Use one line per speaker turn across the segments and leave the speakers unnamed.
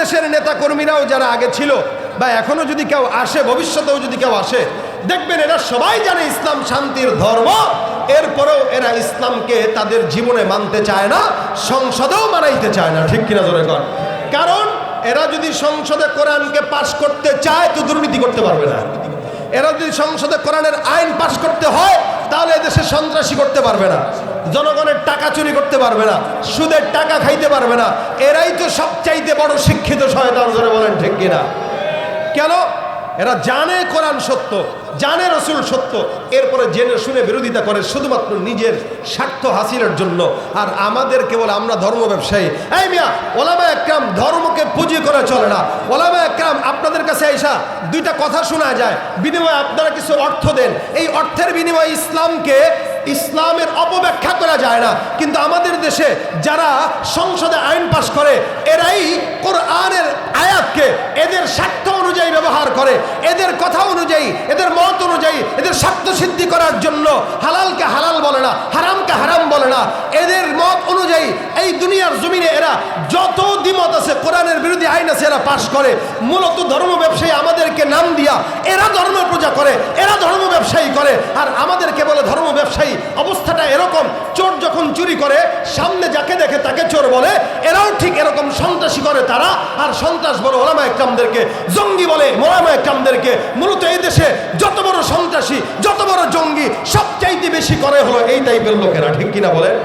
দেশের নেতা কর্মীরাও যারা আগে ছিল বা এখনও যদি কেউ আসে, ভবিষ্যতেও যদি কেউ আসে, দেখবেন এরা সবাই জানে ইসলাম শান্তির ধর্ম। এরপরেও এরা ইসলামকে তাদের জীবনে মানতে চায় না, সংসদেও মানাইতে চায় না। ঠিক কিনা জোরে কর কারণ এরা যদি সংসদে কোরআনকে পাশ করতে চায়, তো দুর্নীতি করতে পারবে না। এরা যদি সংসদে কোরআনের আইন পাশ করতে হয়, তাহলে এদেশে সন্ত্রাসী করতে পারবে না। জনগণের টাকা চুরি করতে পারবে না, সুদের টাকা খাইতে পারবে না, এরাই তো সবচাইতে বড় শিক্ষিত শয়তান ধরে বলেন ঠিক কিনা? কেন? এরা জানে কোরআন সত্য, জানে রসুল সত্য, এরপরে জেনে শুনে বিরোধিতা করে শুধুমাত্র নিজের স্বার্থ হাসিলের জন্য। আর আমাদের কেবল আমরা ধর্ম ব্যবসায়ী। এই মিয়া, ওলামা একরাম ধর্মকে পুঁজি করে চলে না। ওলামা একরাম, আপনাদের কাছে আইসা দুইটা কথা শোনা যায়। বিনিময়ে আপনারা কিছু অর্থ দেন। এই অর্থের বিনিময়ে ইসলামকে ইসলামের অপব্যাখ্যা করা যায় না। কিন্তু আমাদের দেশে যারা সংসদে আইন পাশ করে, এরাই কোরআনের আয়াতকে এদের স্বার্থ অনুযায়ী ব্যবহার করে, এদের কথা অনুযায়ী, এদের মত অনুযায়ী, এদের স্বার্থ সিদ্ধি করার জন্য হালালকে হালাল বলে না, হারামকে হারাম বলে না। এদের মত অনুযায়ী এই দুনিয়ার জমিনে এরা যত দ্বিমত আছে, কোরআনের বিরোধী আইন আছে, এরা পাশ করে। মূলত ধর্ম ব্যবসায়ী আমাদেরকে নাম দিয়া, এরা ধর্ম পূজা করে, এরা ধর্ম ব্যবসায়ী করে। আর আমাদেরকে বলে ধর্ম ব্যবসায়ী, অবস্থাটা এরকম, চোর যখন চুরি করে, সামনে যাকে দেখে তাকে চোর বলে, এরাও ঠিক এরকম সন্ত্রাসী করে তারা। আর সন্ত্রাস বলে ওলামা একরামদেরকে জঙ্গি বলে মোলামা একরামদেরকে মূলত এই দেশে যত বড় সন্ত্রাসী, যত বড় জঙ্গি, সবচাইতে বেশি করে হলো এই টাইপের লোকেরা, ঠিক কিনা বলে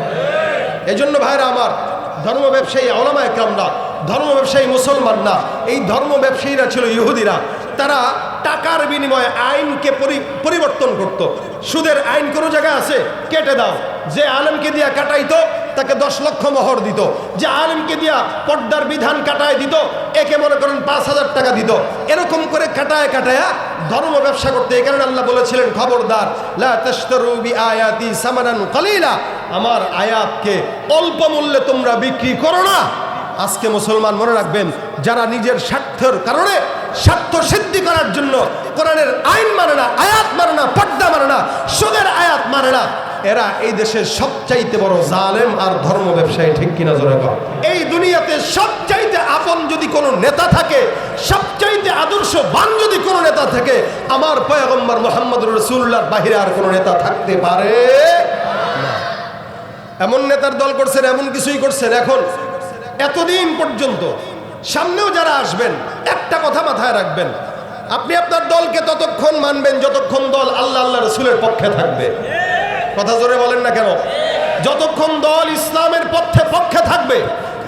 এই জন্য ভাইরা আমার, ধর্ম ব্যবসায়ী ওলামা একরামরা ধর্ম ব্যবসায়ী মুসলমান না এই ধর্ম ব্যবসায়ীরা ছিল ইহুদিরা, তারা টাকার বিনিময়ে আইনকে পরি- পরিবর্তন করত। সুদের আইন কোনো জায়গায় আছে? কেটে দাও। যে আলেমকে দিয়া কাটাইতো তাকে দশ লক্ষ মোহর দিত। যে আলেমকে দিয়া পর্দার বিধান কাটায় দিত, একে মনে করেন পাঁচ হাজার টাকা দিত। এরকম করে কাটায় কাটায়া ধর্ম ব্যবসা করতে এই কারণে আল্লাহ বলেছিলেন, খবরদার আমার আয়াতকে অল্প মূল্যে তোমরা বিক্রি করো না। আজকে মুসলমান মনে রাখবেন, যারা নিজের স্বার্থের কারণে স্বার্থ সিদ্ধি করার জন্য কোরআনের আইন মানে না, আয়াত মানে না, পর্দা মানে না, সুদের আয়াত মানে না। এরা এই দেশের সবচাইতে বড় জালেম আর ধর্ম ব্যবসায়ী, ঠিক কিনা জোরে কর এই দুনিয়াতে সবচাইতে আপন যদি কোনো নেতা থাকে, সবচাইতে আদর্শবান যদি কোনো নেতা থাকে, আমার পয়গম্বর মোহাম্মদ রসুল্লাহর বাহিরে আর কোনো নেতা থাকতে পারে এমন নেতার দল করছেন, এমন কিছুই করছেন। এখন এতদিন পর্যন্ত সামনেও যারা আসবেন, একটা কথা মাথায় রাখবেন। আপনি আপনার দলকে ততক্ষণ মানবেন যতক্ষণ দল আল্লাহ আল্লাহ রসুলের পক্ষে থাকবে। কথা জোরে বলেন না কেন? যতক্ষণ দল ইসলামের পক্ষে পক্ষে থাকবে,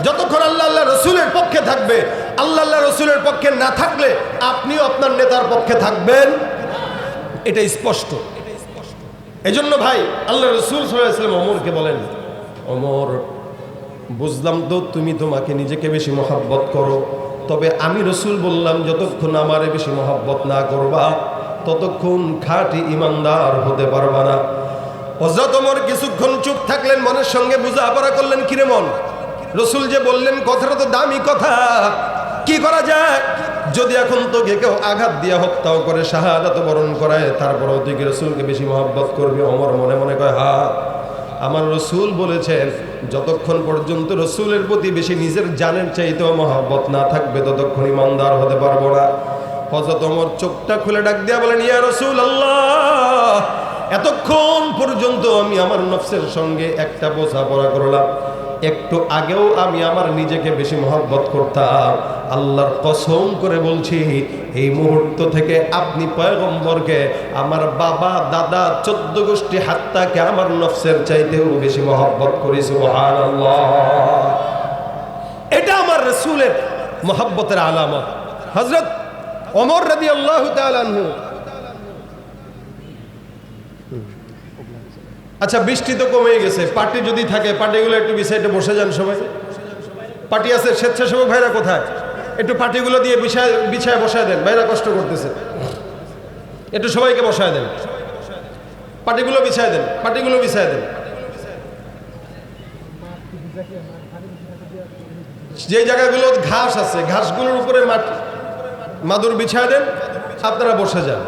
যতক্ষণ আল্লাহ আল্লাহ রসুলের পক্ষে থাকবে, আল্লাহ আল্লাহ রসুলের পক্ষে না থাকলে আপনিও আপনার নেতার পক্ষে থাকবেন। এটা স্পষ্ট। এজন্য ভাই, আল্লাহ রসুল সাল্লাম অমরকে বলেন অমর বুঝলাম তো তুমি তোমাকে নিজেকে বেশি মহাব্বত করো, তবে আমি রসুল বললাম, যতক্ষণ আমারে বেশি মহাব্বত না করবা, ততক্ষণ খাঁটি ইমানদার হতে পারবা না। হজরত অমর কিছুক্ষণ চুপ থাকলেন, মনের সঙ্গে বুঝাপড়া করলেন কিরে মন? রসুল যে বললেন, কথাটা তো দামি কথা। কি করা যায়? যদি এখন তোকে কেউ আঘাত দিয়ে হত্যাও করে, শাহাদাত বরণ করায়, তারপরেও তুই রসুলকে বেশি মহব্বত করবি? অমর মনে মনে কয়, হা। আমার রসুল বলেছেন, যতক্ষণ পর্যন্ত রসুলের প্রতি বেশি নিজের জানের চাইতেও মহব্বত না থাকবে ততক্ষণ ইমানদার হতে পারব না। হজরত অমর চোখটা খুলে ডাক দিয়া বলেন, ইয়া রসুল আল্লাহ এতক্ষণ পর্যন্ত আমি আমার নফসের সঙ্গে একটা বোঝাপড়া করলাম। একটু আগেও আমি আমার নিজেকে বেশি মহব্বত করতাম। আল্লাহর কসম করে বলছি, এই মুহূর্ত থেকে আপনি পয়গম্বরকে, আমার বাবা, দাদা, চোদ্দ গোষ্ঠী হাত্তাকে আমার নফসের চাইতেও বেশি মহব্বত করি, সুবহানাল্লাহ। এটা আমার রসুলের মহব্বতের আলামত। হজরত অমর রদি আল্লাহ তালু আচ্ছা বৃষ্টি তো কমে গেছে। পার্টি যদি থাকে, পার্টিগুলো একটু বিছাইতে বসে যান সবাই। পার্টি আছে স্বেচ্ছাসেবক ভাইরা কোথায়? একটু পার্টিগুলো দিয়ে বিছায় বিছায় বসায় দেন, ভাইরা কষ্ট করতেছে। একটু সবাইকে বসায় দেন। পার্টিগুলো বিছায় দেন, পার্টিগুলো বিছায় দেন। যে জায়গাগুলো ঘাস আছে, ঘাসগুলোর উপরে মাটি মাদুর বিছায় দেন, আপনারা বসে যান।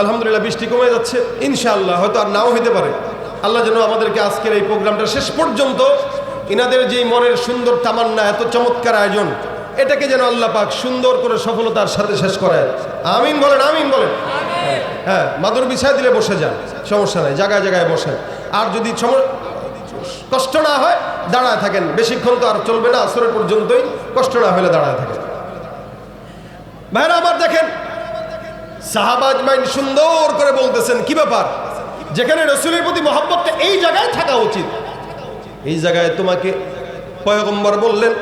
আলহামদুলিল্লাহ বৃষ্টি কমে যাচ্ছে। ইনশাআল্লাহ, হয়তো আর নাও হইতে পারে। আল্লাহ যেন আমাদেরকে আজকের এই প্রোগ্রামটা শেষ পর্যন্ত ইনাদের যেই মনের সুন্দর তামান্না, এত চমৎকার আয়োজন, এটাকে যেন আল্লাহ পাক সুন্দর করে সফলতার সাথে শেষ করে আমিন বলেন আমিন বলেন। হ্যাঁ মাদুর বিছায় দিলে বসে যান, সমস্যা নাই, জায়গায় জায়গায় বসেন। আর যদি কষ্ট না হয়, দাঁড়ায় থাকেন। বেশিক্ষণ তো আর চলবে না, আসরের পর্যন্তই কষ্ট না হলে দাঁড়ায় থাকেন। ভাইরা আমার দেখেন সাহাবাজ মাইন সুন্দর করে বলতেছেন, কি ব্যাপার? যেখানে রসুলের প্রতি মহব্বতটা এই জায়গায় থাকা উচিত। এই জায়গায় তোমাকে পয়গম্বর বললেন,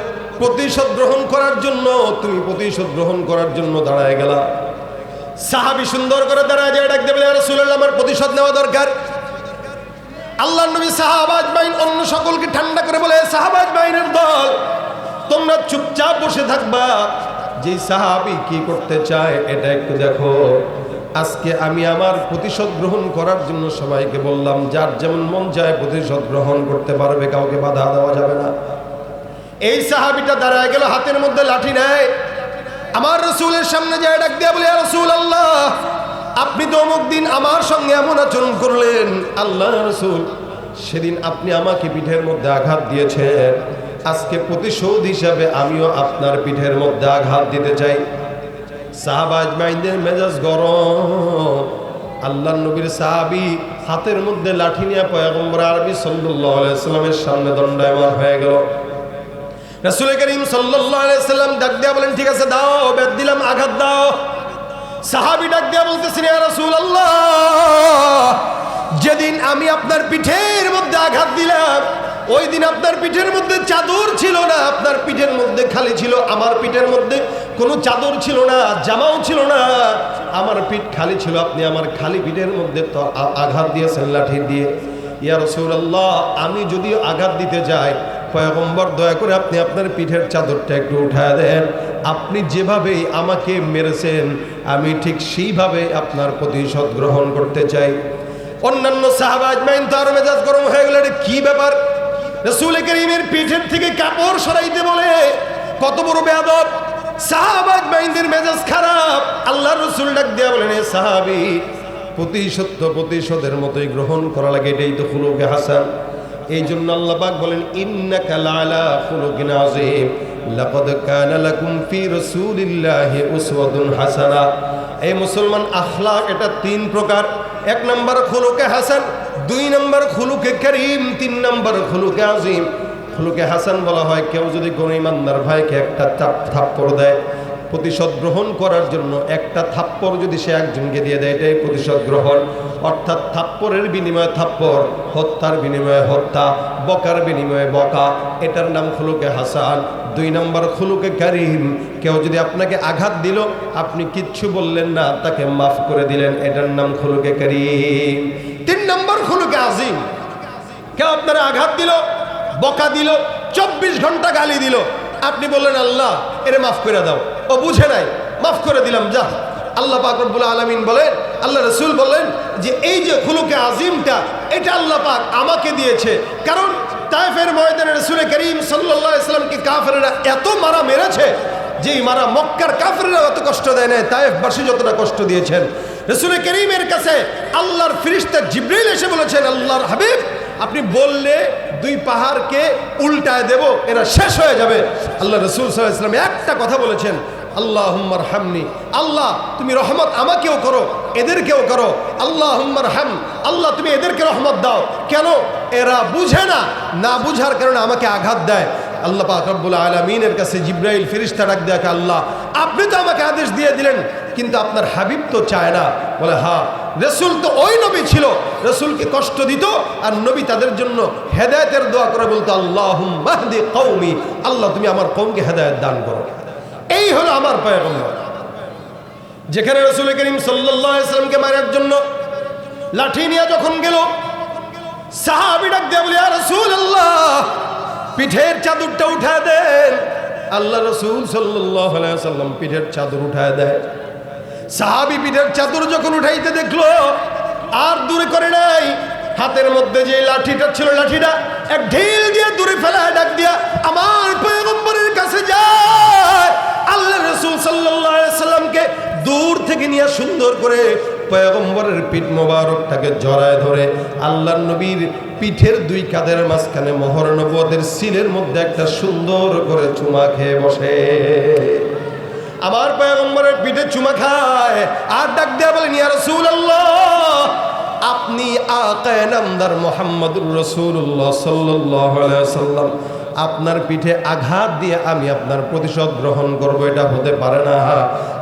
প্রতিশোধ গ্রহণ করার জন্য, তুমি প্রতিশোধ গ্রহণ করার জন্য দাঁড়ায় গেলা। সাহাবি সুন্দর করে দাঁড়ায় যায়, ডাক দেবে রসুল্লাহ আমার প্রতিশোধ নেওয়া দরকার। আল্লাহ নবী সাহাবাজ বাইন অন্য সকলকে ঠান্ডা করে বলে সাহাবাজ বাইনের দল, তোমরা চুপচাপ বসে থাকবা। যে সাহাবি কি করতে চায়, এটা একটু দেখো। আজকে আমি আমার প্রতিশোধ গ্রহণ করার জন্য সবাইকে বললাম, যার যেমন মন চায় প্রতিশোধ গ্রহণ করতে পারবে, কাউকে বাধা দেওয়া যাবে না। এই সাহাবিটা দাঁড়ায় গেল, হাতের মধ্যে লাঠি নেয়। আমার রসুলের সামনে যায় ডাক দিয়া বলে রসুল আল্লাহ আপনি তো অমুক দিন আমার সঙ্গে এমন আচরণ করলেন। আল্লাহ রসুল, সেদিন আপনি আমাকে পিঠের মধ্যে আঘাত দিয়েছেন। আজকে প্রতিশোধ হিসাবে আমিও আপনার পিঠের মধ্যে আঘাত দিতে চাই। সাহাবাজ মাইন্দের মেজাজ গরম। আল্লাহ নবীর সাহাবি হাতের মধ্যে লাঠি নিয়ে পয়গম্বর আরবি সাল্লামের সামনে দণ্ডায়মান হয়ে গেল। রাসূল করিম সাল্লাম ডাক দিয়া বলেন, ঠিক আছে, দাও, বেদ দিলাম, আঘাত দাও। সাহাবী ডাক দিয়া বলতেছেন, ইয়া রাসূলুল্লাহ, যেদিন আমি আপনার পিঠের মধ্যে আঘাত দিলাম ওই দিন আপনার পিঠের মধ্যে চাদর ছিল না, আপনার পিঠের মধ্যে খালি ছিল, আমার পিঠের মধ্যে কোনো চাদর ছিল না, জামাও ছিল না, আমার পিঠ খালি ছিল, আপনি আমার খালি পিঠের মধ্যে তো আঘাত দিয়েছেন লাঠি দিয়ে। ইয়া রসুল্লাহ আমি যদি আঘাত দিতে যাই, পয়গম্বর দয়া করে আপনি আপনার পিঠের চাদরটা একটু উঠায় দেন। আপনি যেভাবেই আমাকে মেরেছেন, আমি ঠিক সেইভাবে আপনার প্রতিশোধ গ্রহণ করতে চাই। অন্যান্য সাহাবাজ মাইন তার মেজাজ গরম হয়ে গেলে কি ব্যাপার? রসুল করিমের পিঠের থেকে কাপড় সরাইতে বলে, কত বড় বেয়াদব সাহাবাজ মাইনদের মেজাজ খারাপ। আল্লাহ রসুল ডাক দেয়া বলেন, "এ সাহাবি, প্রতিশোধ প্রতিশোধের মতোই গ্রহণ করা লাগে, এটাই তো খুলুকে হাসান। এই জন্য আল্লাহ পাক বলেন, ইন্নাকা লাআলা খুলুকিন আযীম, লাকাদ কানা লাকুম ফি রাসূলিল্লাহি উসওয়াতুন হাসানা। এই মুসলমান আখলাক এটা তিন প্রকার। এক নম্বর খুলুকে হাসান দুই নম্বর খুলুকে করিম, তিন নম্বর খুলুকে আযীম খুলুকে হাসান বলা হয়, কেউ যদি কোনো ইমানদার ভাইকে একটা চাপ থাপ্পড় দেয়, প্রতিশোধ গ্রহণ করার জন্য একটা থাপ্পড় যদি সে একজনকে দিয়ে দেয়, এটাই প্রতিশোধ গ্রহণ। অর্থাৎ থাপ্পড়ের বিনিময়ে থাপ্পড়, হত্যার বিনিময়ে হত্যা, বকার বিনিময়ে বকা, এটার নাম খুলুকে হাসান। দুই নম্বর খুলুকে কারিম, কেউ যদি আপনাকে আঘাত দিল, আপনি কিচ্ছু বললেন না, তাকে মাফ করে দিলেন, এটার নাম খুলুকে কারিম। তিন আজিম। কেউ আপনারা আঘাত দিল, বকা দিল, চব্বিশ ঘণ্টা গালি দিল। আপনি বললেন, আল্লাহ, এরে মাফ করে দাও। ও বুঝে নাই। মাফ করে দিলাম, যা। আল্লাহ পাক রব্বুল আলমিন বলেন, আল্লাহ রসুল বলেন যে, এই যে খুলুকে আজিমটা, এটা আল্লাহ পাক আমাকে দিয়েছে। কারণ তাইফের ময়দানে রসুল করিম সাল্লাহ ইসলামকে কাফেরা এত মারা মেরেছে? যেই মারা মক্কার কাফেররা অত কষ্ট দেয় না তাইফবাসী যতটা কষ্ট দিয়েছেন। রসুল করিমের কাছে আল্লাহর ফিরিস্তা জিব্রাইল এসে বলেছেন, আল্লাহর হাবিব, আপনি বললে দুই পাহাড়কে উল্টায় দেব, এরা শেষ হয়ে যাবে। আল্লাহ রসুল সাল্লাহ ইসলাম একটা কথা বলেছেন আল্লাহ হুম্মার হামনি, আল্লাহ, তুমি রহমত আমাকেও করো, এদেরকেও করো। আল্লাহ হুম্মার হাম, আল্লাহ, তুমি এদেরকে রহমত দাও। কেন? এরা বুঝে না না বুঝার কারণে আমাকে আঘাত দেয়। আল্লাহ পাক রব্বুল আলমিনের কাছে জিব্রাইল ফিরিস্তা ডাক দেয় আল্লাহ, আপনি তো আমাকে আদেশ দিয়ে দিলেন কিন্তু আপনার হাবিব তো চায় না। বলে হ্যাঁ রসুল তো ওই নবী ছিল। রসুলকে কষ্ট দিত আর নবী তাদের জন্য হেদায়তের দোয়া করে বলতো আল্লাহ কৌমি আল্লাহ তুমি আমার কৌমকে হেদায়ত দান করো। এই হলো আমার পয়গম্বর। যেখানে রসুল করিম সাল্লামকে মারার জন্য লাঠি নিয়ে যখন গেল, সাহাবি আল্লাহ পিঠের চাদরটা উঠা দেন। আল্লাহ রসুল সাল্লাম পিঠের চাদর উঠায় দেয়। সাহাবি পিঠের চাদর যখন উঠাইতে দেখল, আর দূরে করে নাই। হাতের মধ্যে যে লাঠিটা ছিল, লাঠিটা এক ঢিল দিয়ে দূরে ফেলা ডাক দিয়া, আমার পয়গম্বরের কাছে যায়। আল্লাহ রসুল সাল্লাহ সাল্লামকে দূর থেকে নিয়ে সুন্দর করে পয়গম্বরের পিঠ মোবারকটাকে জড়ায় ধরে আল্লাহ নবীর পিঠের দুই কাদের মাঝখানে মোহর নবদের সিলের মধ্যে একটা সুন্দর করে চুমা খেয়ে বসে। আমার পয়গম্বরের পিঠে চুমা খায় আর ডাক দেয়া বলেন ইয়া রাসূলুল্লাহ, আপনি আকায় নামদার মোহাম্মদুর রসুল্লাহ সাল্লাম আপনার পিঠে আঘাত দিয়ে আমি আপনার প্রতিশোধ গ্রহণ করব, এটা হতে পারে না।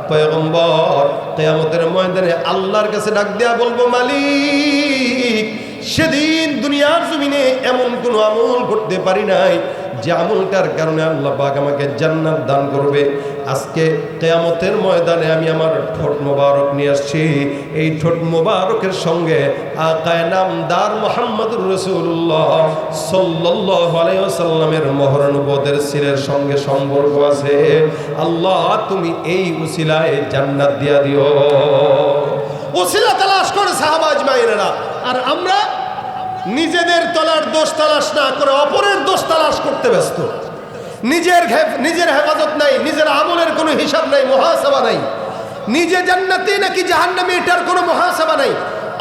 পয়গম্বর কেয়ামতের ময়দানে আল্লাহর কাছে ডাক দেয়া বলব, মালিক, সেদিন দুনিয়ার জমিনে এমন কোনো আমল করতে পারি নাই, যে আমলটার কারণে আল্লাহ পাক আমাকে জান্নাত দান করবে। আজকে কেয়ামতের ময়দানে আমি আমার ঠোঁট মোবারক নিয়ে আসছি। এই ঠোঁট মোবারকের সঙ্গে আকায় নামদার মোহাম্মদুর রসুল্লাহ সাল্লাহ আলাইসাল্লামের মহরণবোধের সিরের সঙ্গে সম্পর্ক আছে। আল্লাহ, তুমি এই উসিলায় জান্নাত দিয়া দিও। উসিলা তালাশ করে সাহাবাজ মাইনেরা আর আমরা নিজেদের তলার দোষ তালাশ না করে অপরের দোষ তালাশ করতে ব্যস্ত। নিজের নিজের হেফাজত নাই, নিজের আমলের কোনো হিসাব নাই, মহাসভা নাই। নিজে জান্নাতি নাকি জাহান্নামে, এটার কোনো মহাসভা নাই।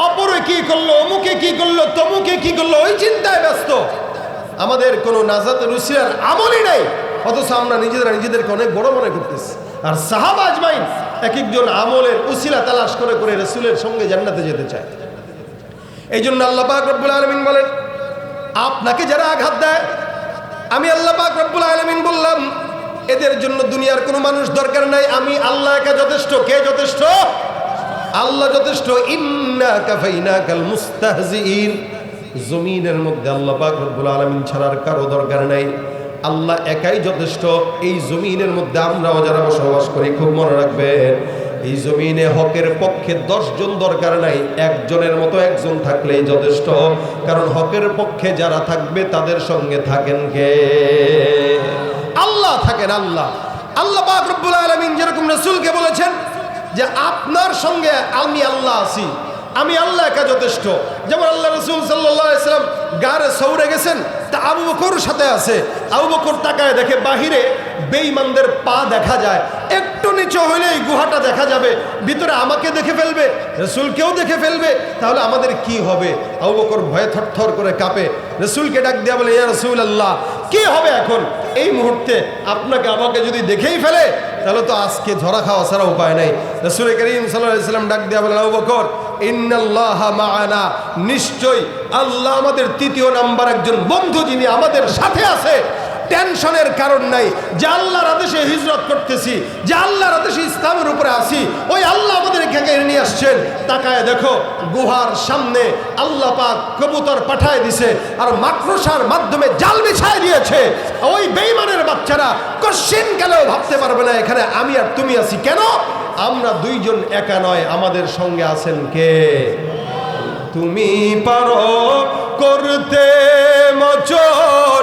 অপরে কি করল, অমুকে কি করল, তমুকে কি করল, ওই চিন্তায় ব্যস্ত। আমাদের কোনো নাজাত রুসিয়ার আমলই নাই, অথচ আমরা নিজেরা নিজেদেরকে অনেক বড় মনে করতেছি। আর সাহাব আজমাইন এক একজন আমলের উসিলা তালাশ করে করে রসুলের সঙ্গে জান্নাতে যেতে চায়। এই জন্য আল্লাহ রব্বুল আলমিন বলেন, আপনাকে যারা আঘাত দেয় আমি আল্লাহ পাক রব্বুল আলমিন বললাম, এদের জন্য দুনিয়ার কোনো মানুষ দরকার নাই, আমি আল্লাহ একা যথেষ্ট, কে যথেষ্ট? আল্লাহ যথেষ্ট। ইন্না কাফাইনা কাল জমিনের মধ্যে আল্লাহ পাক রব্বুল আলমিন ছাড়ার কারও দরকার নাই। আল্লাহ একাই যথেষ্ট। এই জমিনের মধ্যে আমরাও যারা বসবাস করি, খুব মনে রাখবেন। এই জমিনে হকের পক্ষে জন দরকার নাই, একজনের মতো একজন থাকলেই যথেষ্ট। কারণ হকের পক্ষে যারা থাকবে, তাদের সঙ্গে থাকেন কে? আল্লাহ থাকেন আল্লাহ। আল্লাহ পাক রব্বুল আলামিন যেরকম রসুলকে বলেছেন যে, আপনার সঙ্গে আমি আল্লাহ আছি, আমি আল্লাহ একা যথেষ্ট। যেমন আল্লাহ রসুল সাল্লাম গারে সৌরে গেছেন, তা আবু বকর সাথে আছে। আবু বকর তাকায় দেখে বাহিরে বেঈমানদের পা দেখা যায়। একটু নিচু এই গুহাটা দেখা যাবে, ভিতরে আমাকে দেখে ফেলবে, রসুলকেও দেখে ফেলবে, তাহলে আমাদের কি হবে? আবু বকর ভয়ে থরথর করে কাঁপে। রসুলকে ডাক দেওয়া বলে, ইয়া রসুল আল্লাহ কি হবে এখন? এই মুহূর্তে আপনাকে, আমাকে যদি দেখেই ফেলে, তাহলে তো আজকে ধরা খাওয়া ছাড়া উপায় নাই। রসুল করিম সাল্লাম ডাক দেওয়া বলে আবু বকর, ইন্নাল্লাহ নিশ্চয় আল্লাহ আমাদের তৃতীয় নাম্বার একজন বন্ধু যিনি আমাদের সাথে আছে টেনশনের কারণ নাই। যে আল্লাহর আদেশে হিজরত করতেছি, যে আল্লাহর আদেশে ইসলামের উপরে আসি ওই আল্লাহ আমাদের এখানে নিয়ে আসছেন। তাকায় দেখো, গুহার সামনে আল্লাহ পাক কবুতর পাঠায় দিছে আর মাকড়সার মাধ্যমে জাল বিছায় দিয়েছে। ওই বেইমানের বাচ্চারা কশ্চিন গেলেও ভাবতে পারবে না, এখানে আমি আর তুমি আছি কেন? আমরা দুইজন একা নয়, আমাদের সঙ্গে আছেন কে? তুমি পারো করতে মচন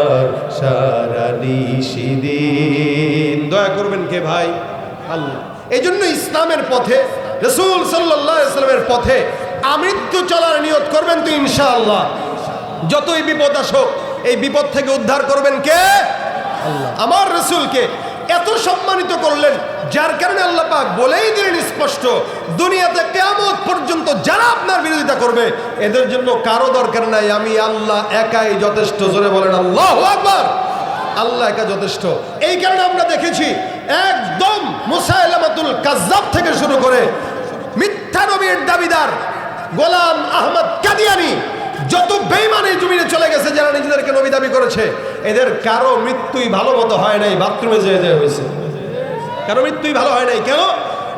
সারা নিশিদিন। দয়া করবেন কে ভাই? আল্লাহ। এই জন্য ইসলামের পথে, রসুল সাল্লাহ ইসলামের পথে আমৃত্যু চলার নিয়ত করবেন তো ইনশাআল্লাহ। যতই বিপদ আসুক, এই বিপদ থেকে উদ্ধার করবেন কে? আল্লাহ। আমার রসুলকে এত সম্মানিত করলেন, যার কারণে আল্লাহ পাক বলেই দিলেন স্পষ্ট, দুনিয়াতে কেমন পর্যন্ত যারা আপনার বিরোধিতা করবে, এদের জন্য কারও দরকার নাই। আমি আল্লাহ একাই যথেষ্ট, জোরে বলেন, আল্লাহ আকবার। আল্লাহ একা যথেষ্ট। এই কারণে আমরা দেখেছি, একদম মুসাইলামাতুল কাজ্জাব থেকে শুরু করে মিথ্যা নবীর দাবিদার গোলাম আহমদ কাদিয়ানি যত বেইমানি জমিনে চলে গেছে যারা নিজেদেরকে নবী দাবি করেছে, এদের কারও মৃত্যুই ভালো মতো হয় নাই, বাথরুমে যেয়ে যেয়ে হয়েছে। কারও মৃত্যুই ভালো হয় নাই, কেন?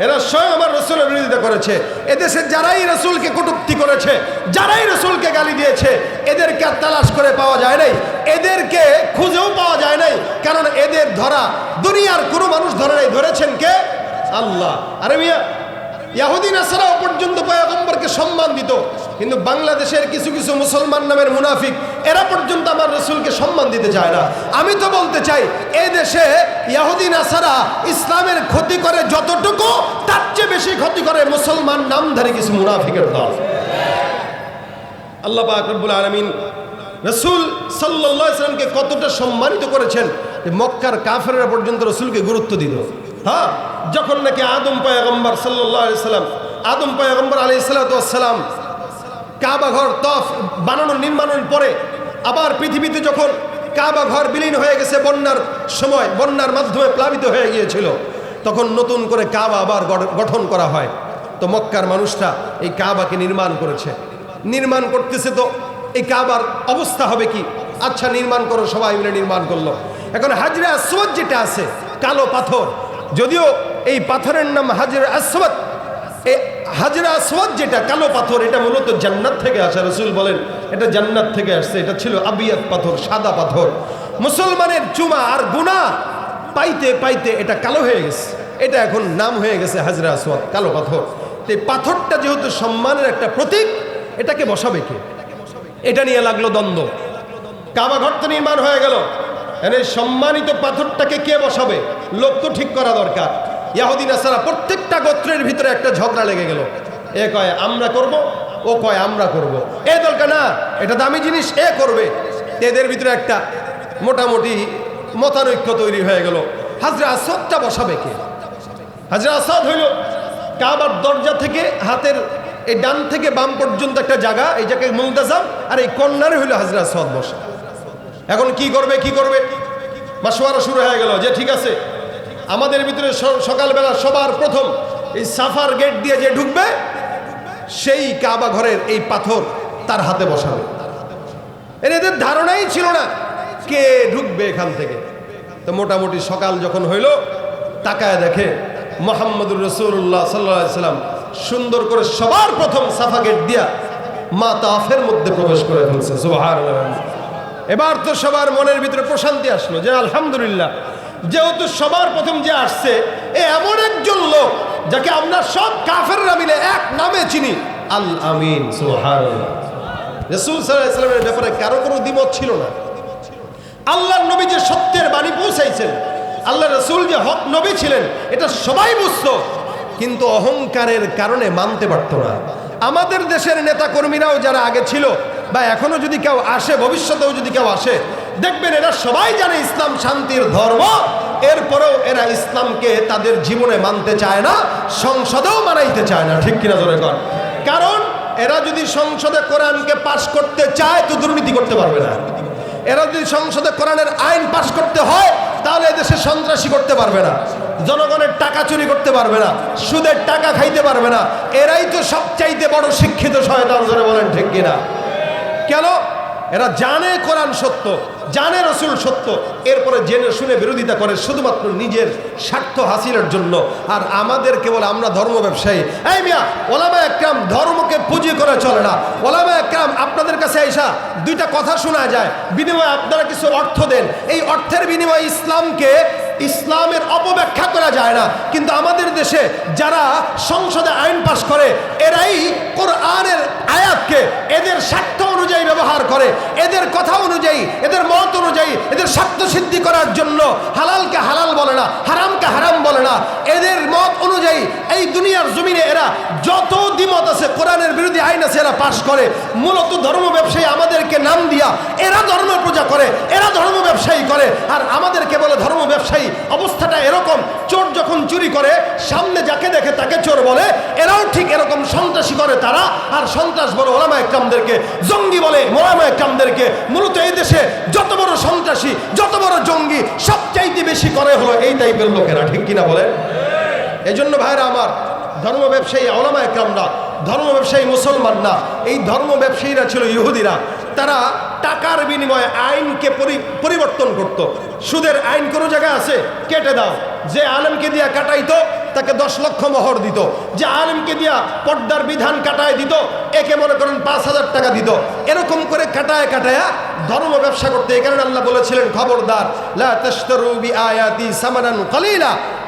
এরা স্বয়ং আমার রসুলের বিরোধিতা করেছে। এদেশে যারাই রসুলকে কটুক্তি করেছে, যারাই রসুলকে গালি দিয়েছে, এদেরকে আর তালাশ করে পাওয়া যায় নাই, এদেরকে খুঁজেও পাওয়া যায় নাই, কারণ এদের ধরা দুনিয়ার কোনো মানুষ ধরে নাই, ধরেছেন কে? আল্লাহ। আরে মিয়া ইয়াহুদি নাসারাও পর্যন্ত পয়গম্বরকে সম্মান দিত। কিন্তু বাংলাদেশের কিছু কিছু মুসলমান নামের মুনাফিক, এরা পর্যন্ত আমার রসুলকে সম্মান দিতে চায় না। আমি তো বলতে চাই এই দেশে ইয়াহুদি নাসারা ইসলামের ক্ষতি করে যতটুকু, তার চেয়ে বেশি ক্ষতি করে মুসলমান নামধারী কিছু মুনাফিকের দল। আল্লাহ পাক রব্বুল আলমিন রসুল সাল্লাহ ইসলামকে কতটা সম্মানিত করেছেন মক্কার কাফেররা পর্যন্ত রসুলকে গুরুত্ব দিল। হ্যাঁ যখন নাকি আদম পয়গম্বর সাল্লাম, আদম পয়গম্বর আলি সাল্লাম কাবা ঘর তফ বানানোর, নির্মাণের পরে আবার পৃথিবীতে যখন কাবা ঘর বিলীন হয়ে গেছে, বন্যার সময়, বন্যার মাধ্যমে প্লাবিত হয়ে গিয়েছিল, তখন নতুন করে কাবা আবার গঠ- গঠন করা হয়। তো মক্কার মানুষরা এই কাবাকে নির্মাণ করেছে। নির্মাণ করতেছে তো এই কাবার অবস্থা হবে কি? আচ্ছা নির্মাণ করো, সবাই মিলে নির্মাণ করল। এখন হাজরা আসওয়াদ যেটা আছে, কালো পাথর যদিও এই পাথরের নাম হাজরা আসওয়াদ এই হাজরা আসওয়াদ যেটা কালো পাথর, এটা মূলত জান্নাত থেকে আসে। রসুল বলেন, এটা জান্নাত থেকে আসছে। এটা ছিল আবিয়াত পাথর, সাদা পাথর। মুসলমানের চুমা আর গুণা পাইতে পাইতে এটা কালো হয়ে গেছে। এটা এখন নাম হয়ে গেছে হাজরা আসওয়াদ, কালো পাথর। তো পাথরটা যেহেতু সম্মানের একটা প্রতীক, এটাকে বসাবে কে? এটা নিয়ে লাগল দ্বন্দ্ব। কাবা ঘর তো নির্মাণ হয়ে গেল। এর সম্মানিত পাথরটাকে কে বসাবে? লোক তো ঠিক করা দরকার। ইয়াহুদিন আসারা প্রত্যেকটা গোত্রের ভিতরে একটা ঝগড়া লেগে গেল। এ কয়, আমরা করব? ও কয়, আমরা করব। এ দরকার না, এটা দামি জিনিস, এ করবে। এদের ভিতরে একটা মোটামুটি মতানৈক্য তৈরি হয়ে গেল। হাজরা আসাদটা বসাবে কে? হাজরা আসাদ হইল কাবার দরজা থেকে হাতের এই ডান থেকে বাম পর্যন্ত একটা জায়গা, এই জায়গায় মুলতাজাম, আর এই কন্যারে হইল হাজরা আসাদ বসে এখন কি করবে কি করবে? মাসোয়ারা শুরু হয়ে গেল, যে ঠিক আছে। আমাদের ভিতরে সকালবেলা সবার প্রথম এই সাফার গেট দিয়ে যে ঢুকবে, সেই কাবা ঘরের এই পাথর তার হাতে বসাবে। এদের ধারণাই ছিল না কে ঢুকবে এখান থেকে। তো মোটামুটি সকাল যখন হইল, তাকায় দেখে মোহাম্মদুর রসুল্লাহ সাল্লাহ সাল্লাম সুন্দর করে সবার প্রথম সাফা গেট দিয়া মা তাফের মধ্যে প্রবেশ করে ফেলছে। সুবাহার এবার তো সবার মনের ভিতরে প্রশান্তি আসলো যে আলহামদুলিল্লাহ। যেহেতু সবার প্রথম যে আসছে, এ এমন একজন লোক যাকে আমরা সব কাফেররা মিলে এক নামে চিনি। আল আমিন রসুল সাল্লামের ব্যাপারে কারও কোনো দ্বিমত ছিল না। আল্লাহ নবী যে সত্যের বাণী পৌঁছাইছেন, আল্লাহ রসুল যে হক নবী ছিলেন, এটা সবাই বুঝত। কিন্তু অহংকারের কারণে মানতে পারত না। আমাদের দেশের নেতা কর্মীরাও যারা আগে ছিল বা এখনও যদি কেউ আসে, ভবিষ্যতেও যদি কেউ আসে, দেখবেন এরা সবাই জানে ইসলাম শান্তির ধর্ম। এরপরেও এরা ইসলামকে তাদের জীবনে মানতে চায় না, সংসদেও মানাইতে চায় না। ঠিক কিনা জোরে কর কারণ এরা যদি সংসদে কোরআনকে পাশ করতে চায়, তো দুর্নীতি করতে পারবে না। এরা যদি সংসদে কোরআনের আইন পাশ করতে হয়, তাহলে এদেশে সন্ত্রাসী করতে পারবে না। জনগণের টাকা চুরি করতে পারবে না। সুদের টাকা খাইতে পারবে না। এরাই তো সবচাইতে বড় শিক্ষিত শয়তান ধরে বলেন ঠিক কিনা? কেন? এরা জানে কোরআন সত্য, জানে রসুল সত্য, এরপরে জেনে শুনে বিরোধিতা করে শুধুমাত্র নিজের স্বার্থ হাসিলের জন্য। আর আমাদের কেবল আমরা ধর্ম ব্যবসায়ী। এই মিয়া, ওলামা একরাম ধর্মকে পুঁজি করে চলে না। ওলামা একরাম, আপনাদের কাছে আইসা দুইটা কথা শোনা যায়। বিনিময়ে আপনারা কিছু অর্থ দেন। এই অর্থের বিনিময়ে ইসলামকে ইসলামের অপব্যাখ্যা করা যায় না। কিন্তু আমাদের দেশে যারা সংসদে আইন পাশ করে, এরাই কোরআনের আয়াতকে এদের স্বার্থ অনুযায়ী ব্যবহার করে, এদের কথা অনুযায়ী, এদের মত অনুযায়ী, এদের স্বার্থ সিদ্ধি করার জন্য হালালকে হালাল বলে না, হারামকে হারাম বলে না। এদের মত অনুযায়ী এই দুনিয়ার জমিনে এরা যত দ্বিমত আছে, কোরআনের বিরোধী আইন আছে এরা পাশ করে। মূলত ধর্ম ব্যবসায়ী আমাদেরকে নাম দিয়া, এরা ধর্ম পূজা করে, এরা ধর্ম ব্যবসায়ী করে। আর আমাদেরকে বলে ধর্ম ব্যবসায়ী অবস্থাটা এরকম। চোর যখন চুরি করে, সামনে যাকে দেখে তাকে চোর বলে, এরাও ঠিক এরকম সন্ত্রাসী করে তারা। আর সন্ত্রাস বলে ওলামা একরামদেরকে, জঙ্গি বলে মোলামা একরামদেরকে। মূলত এই দেশে যত বড় সন্ত্রাসী, যত বড় জঙ্গি, সবচাইতে বেশি করে হলো এই টাইপের লোকেরা, ঠিক কিনা বলে এই জন্য ভাইরা আমার, ধর্ম ব্যবসায়ী আওলামা একরামরা ধর্ম ব্যবসায়ী মুসলমান না, এই ধর্ম ব্যবসায়ীরা ছিল ইহুদিরা। তারা টাকার বিনিময়ে আইনকে পরি- পরিবর্তন করত। সুদের আইন কোনো জায়গায় আছে? কেটে দাও। যে আলেমকে দিয়া কাটাইতো, তাকে দশ লক্ষ মোহর দিত। যে আলেমকে দিয়া পর্দার বিধান কাটায় দিত, একে মনে করেন পাঁচ হাজার টাকা দিত। এরকম করে কাটায় কাটায়া ধর্ম ব্যবসা করতে কারণে আল্লাহ বলেছিলেন, খবরদার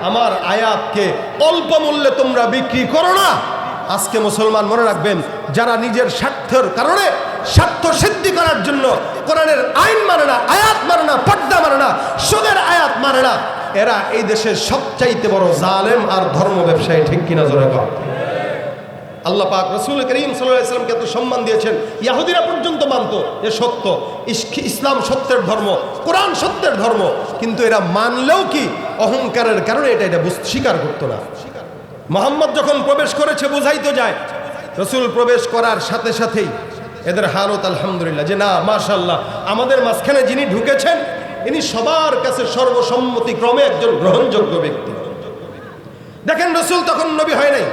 আমার আয়াতকে অল্প মূল্যে তোমরা বিক্রি করো না। আজকে মুসলমান মনে রাখবেন, যারা নিজের স্বার্থের কারণে স্বার্থ সিদ্ধি করার জন্য কোরআনের আইন মানে না, আয়াত মানে না, পর্দা মানে না, সুদের আয়াত মানে না, এরা এই দেশের সবচাইতে বড় জালেম আর ধর্ম ব্যবসায়ী, ঠিক কিনা জোরে কর আল্লাহ পাক রসুল করিম সাল্লামকে এত সম্মান দিয়েছেন, ইয়াহুদিরা পর্যন্ত মানত যে সত্য ইসলাম সত্যের ধর্ম, কোরআন সত্যের ধর্ম, কিন্তু এরা মানলেও কি, অহংকারের কারণে এটা এটা স্বীকার করতো না। মোহাম্মদ যখন প্রবেশ করেছে, বোঝাই তো যায়। রসুল প্রবেশ করার সাথে সাথেই এদের হালত আলহামদুলিল্লাহ। যে না মাশাল্লাহ আমাদের মাঝখানে যিনি ঢুকেছেন, ইনি সবার কাছে সর্বসম্মতিক্রমে একজন গ্রহণযোগ্য ব্যক্তি। দেখেন, রসুল তখন নবী হয় নাই।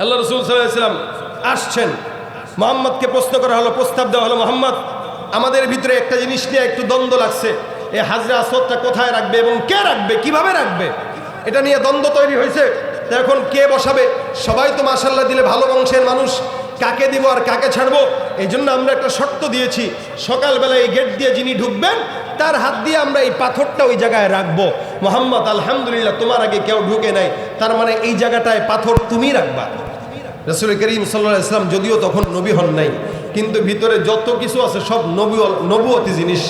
আল্লাহ রসুল সাল্লাম আসছেন। মোহাম্মদকে প্রশ্ন করা হলো, প্রস্তাব দেওয়া হলো, মোহাম্মদ, আমাদের ভিতরে একটা জিনিস নিয়ে একটু দ্বন্দ্ব লাগছে। এই হাজরা আসদটা কোথায় রাখবে এবং কে রাখবে, কীভাবে রাখবে? এটা নিয়ে দ্বন্দ্ব তৈরি হয়েছে। এখন কে বসাবে? সবাই তো মাসাল্লাহ দিলে ভালো বংশের মানুষ। কাকে দিব আর কাকে ছাড়বো? এই জন্য আমরা একটা শর্ত দিয়েছি। সকালবেলা এই গেট দিয়ে যিনি ঢুকবেন, তার হাত দিয়ে আমরা এই পাথরটা ওই জায়গায় রাখব। মোহাম্মদ, আলহামদুলিল্লাহ, তোমার আগে কেউ ঢুকে নাই। তার মানে এই জায়গাটায় পাথর তুমি রাখবা। রসুল করিম সাল্লাহ ইসলাম যদিও তখন নবী হন নাই, কিন্তু ভিতরে যত কিছু আছে সব নবী, নবুয়তি জিনিস।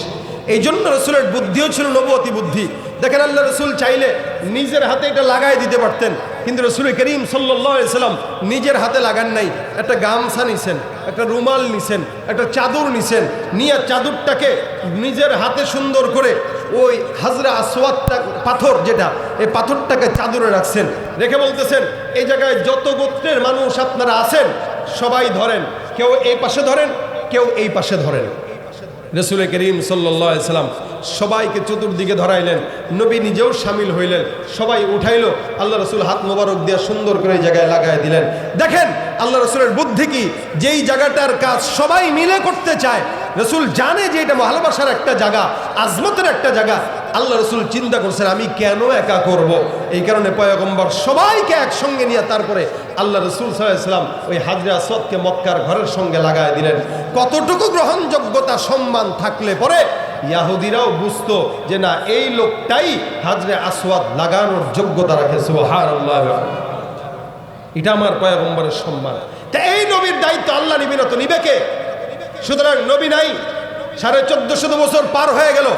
এই জন্য রসুলের বুদ্ধিও ছিল নবুয়তি বুদ্ধি। দেখেন আল্লাহ রসুল চাইলে নিজের হাতে এটা লাগাই দিতে পারতেন। কিন্তু রসুল করিম সাল্লাম নিজের হাতে লাগান নাই। একটা গামছা নিছেন, একটা রুমাল নিছেন, একটা চাদর নিছেন, নিয়ে চাদরটাকে নিজের হাতে সুন্দর করে ওই হাজরা আসওয়াদটা পাথর যেটা, এই পাথরটাকে চাদরে রাখছেন। রেখে বলতেছেন, এই জায়গায় যত গোত্রের মানুষ আপনারা আছেন, সবাই ধরেন, কেউ এই পাশে ধরেন, কেউ এই পাশে ধরেন। রসুল করিম সাল্লাম সবাইকে চতুর্দিকে ধরাইলেন, নবী নিজেও সামিল হইলেন, সবাই উঠাইল, আল্লাহ রসুল হাত মোবারক দিয়ে সুন্দর করে জায়গায় লাগাই দিলেন। দেখেন, আল্লাহ রসুলের বুদ্ধি কি? যেই জায়গাটার কাজ সবাই মিলে করতে চায় রসুল জানে যে এটা ভালোবাসার একটা জায়গা, আজমতের একটা জায়গা। আল্লাহ রসুল চিন্তা করছেন, আমি কেন একা করব। এই কারণে পয়গম্বর সবাইকে একসঙ্গে নিয়ে তারপরে আল্লাহ রসুল সাল্লাম ওই হাজরা সদকে মক্কার ঘরের সঙ্গে লাগায় দিলেন। কতটুকু গ্রহণযোগ্যতা, সম্মান থাকলে পরে ইয়াহুদিরাও বুঝতো যে না, এই লোকটাই হাজরে আসওয়াদ লাগানোর যোগ্যতা রাখে। সুবহান এটা আমার পয়গম্বরের সম্মান। তা এই নবীর দায়িত্ব আল্লাহ নিবি না তো নিবে কে সুতরাং নবী নাই, সাড়ে চোদ্দশো বছর পার হয়ে গেল।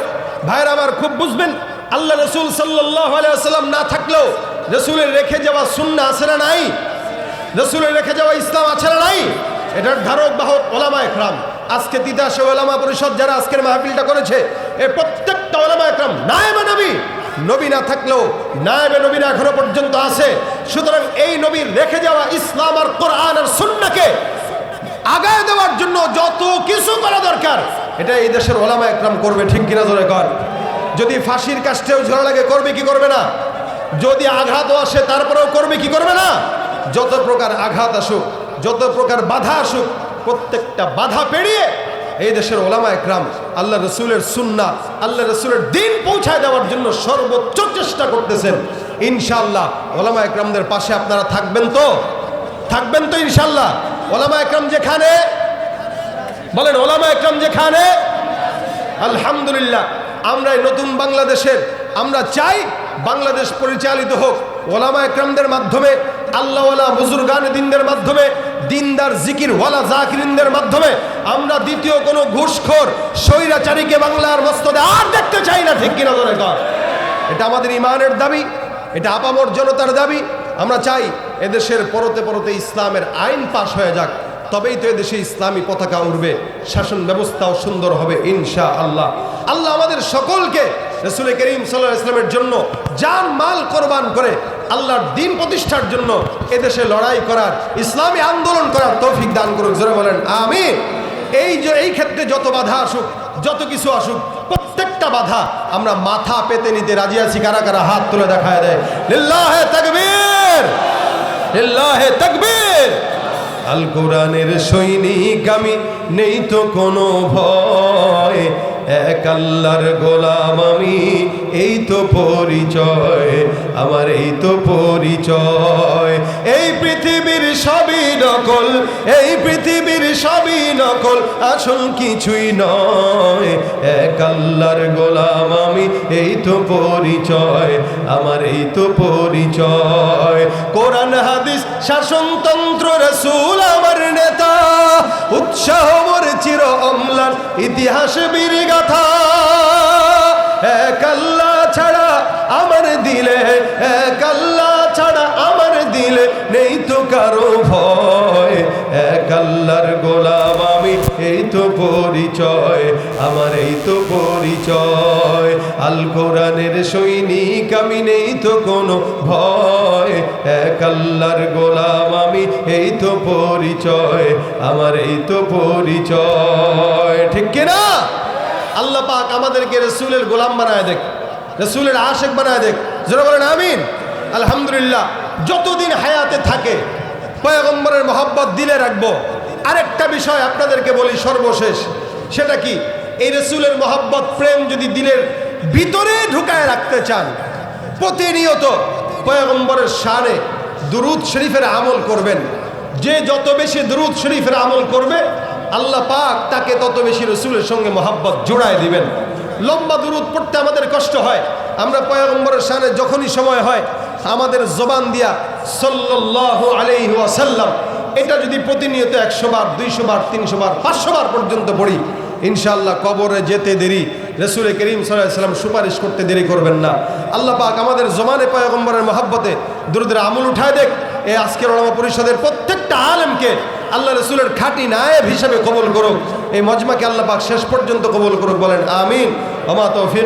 ভাইয়ের আমার খুব বুঝবেন, আল্লাহ রসুল সাল্লাম না থাকলেও রসুলের রেখে যাওয়া সুন্না আছে না নাই? রসুলের রেখে যাওয়া ইসলাম আছে না নাই? এটার ধারক, বাহক, ওলামা একরাম। আজকে তিতাস ওলামা পরিষদ যারা আজকের মাহফিলটা করেছে, এ প্রত্যেকটা ওলামা একরাম নায়বা নবী। নবী না থাকলেও নায়বে নবীরা এখনও পর্যন্ত আছে। সুতরাং এই নবীর রেখে যাওয়া ইসলাম আর কোরআন আর সুন্নাকে আগায় দেওয়ার জন্য যত কিছু করা দরকার, এটা এই দেশের ওলামা একরাম করবে, ঠিক কিনা ধরে কর যদি ফাঁসির কাস্টেও ঝোলা লাগে, করবে কি করবে না? যদি আঘাতও আসে, তারপরেও করবে কি করবে না? যত প্রকার আঘাত আসুক, যত প্রকার বাধা আসুক, প্রত্যেকটা বাধা পেরিয়ে এই দেশের ওলামা একরাম আল্লাহ রসুলের সুন্না, আল্লাহ রসুলের দিন পৌঁছায় দেওয়ার জন্য সর্বোচ্চ চেষ্টা করতেছেন। ইনশাল্লাহ ওলামা একরামদের পাশে আপনারা থাকবেন তো? থাকবেন তো ইনশাল্লাহ ওলামা একরাম যেখানে, বলেন ওলামা একরাম যেখানে, আলহামদুলিল্লাহ, আমরা এই নতুন বাংলাদেশের, আমরা চাই বাংলাদেশ পরিচালিত হোক। ওলামা একরামদের মাধ্যমে, আল্লাহওয়ালা বুজুর্গান দিনদের মাধ্যমে, দিনদার জিকির ওয়ালা জাকিরিনদের মাধ্যমে, আমরা দ্বিতীয় কোনো ঘুষখোর, স্বৈরাচারীকে বাংলার মস্তদে আর দেখতে চাই না, ঠিক কিনা ধরে এটা আমাদের ইমানের দাবি, এটা আপামর জনতার দাবি আমরা চাই এদেশের পরতে পরতে ইসলামের আইন পাশ হয়ে যাক, তবেই তো এদেশে ইসলামী পতাকা উঠবে শাসন ব্যবস্থাও সুন্দর হবে ইনশা আল্লাহ আল্লাহ আমাদের সকলকে রসুল করিম সাল্লাহ ইসলামের জন্য যান মাল কোরবান করে আল্লাহর দিন প্রতিষ্ঠার জন্য এদেশে লড়াই করার, ইসলামী আন্দোলন করার তৌফিক দান করুক, জোরে বলেন আমি এই যে, এই ক্ষেত্রে যত বাধা আসুক, যত কিছু আসুক প্রত্যেকটা বাধা আমরা মাথা পেতে নিতে রাজি আছি। কারা কারা হাত তুলে দেখায় দেয়? আল কোরআনের সৈনিক আমি নেই তো কোনো ভয়। এক আল্লাহর গোলাম আমি, এই তো পরিচয়। আমার এই তো পরিচয়। এই পৃথিবীর সবই নকল, এই পৃথিবীর সবই নকল আসল কিছুই নয়। এক আল্লাহর গোলাম আমি, এই তো পরিচয়, আমার এই তো পরিচয়। কোরআন, হাদিস, শাসনতন্ত্র, রসুল, আমার নেতা। উৎসাহ, মোর চির অম্লান, ইতিহাস বীর গাথা এক আল্লাহ ছাড়া আমার দিলে, এক আল্লাহ পরিচয়। আল কোরআনের সৈনিক, আমি নেই তো কোনো ভয়। এক আল্লাহর গোলাম, আমি এই তো পরিচয়। আমার এই তো পরিচয়। ঠিক কিনা আল্লাহ পাক আমাদেরকে রসুলের গোলাম বানায় দেখ, রসুলের আশেক বানায় দেখ। যারা বলেন, আমিন। আলহামদুলিল্লাহ, যতদিন হায়াতে থাকে, পয়গম্বরের মহাব্বত দিলে রাখব। আরেকটা বিষয় আপনাদেরকে বলি সর্বশেষ, সেটা কি? এই রসুলের মহাব্বত, প্রেম যদি দিলের ভিতরে ঢুকায় রাখতে চান, প্রতিনিয়ত পয়গম্বরের শানে দুরুদ শরীফের আমল করবেন। যে যত বেশি দুরুদ শরীফের আমল করবে, আল্লাহ পাক তাকে তত বেশি রসুলের সঙ্গে মহাব্বত জোড়ায় দিবেন। লম্বা দূরত পড়তে আমাদের কষ্ট হয়। আমরা পয়গম্বরের সামনে যখনই সময় হয়, আমাদের জবান দিয়া সাল্লাল্লাহু আলাইহি ওয়াসাল্লাম, এটা যদি প্রতিনিয়ত একশো বার, দুইশো বার, তিনশো বার, পাঁচশো বার পর্যন্ত পড়ি ইনশাআল্লাহ কবরে যেতে দেরি। রসুল করিম সাল্লাম সুপারিশ করতে দেরি করবেন না। আল্লাহ পাক আমাদের জমানে পয়গম্বরের মহাব্বতে দুরুদের আমুল উঠায় দেখ। এই আজকের ওলামা পরিষদের প্রত্যেকটা আলেমকে আল্লাহ রসুলের খাঁটি নায়েব হিসেবে কবল করুক। এই মজমাকে আল্লাহ পাক শেষ পর্যন্ত কবল করুক বলেন, আমিন। অমা তৌফিক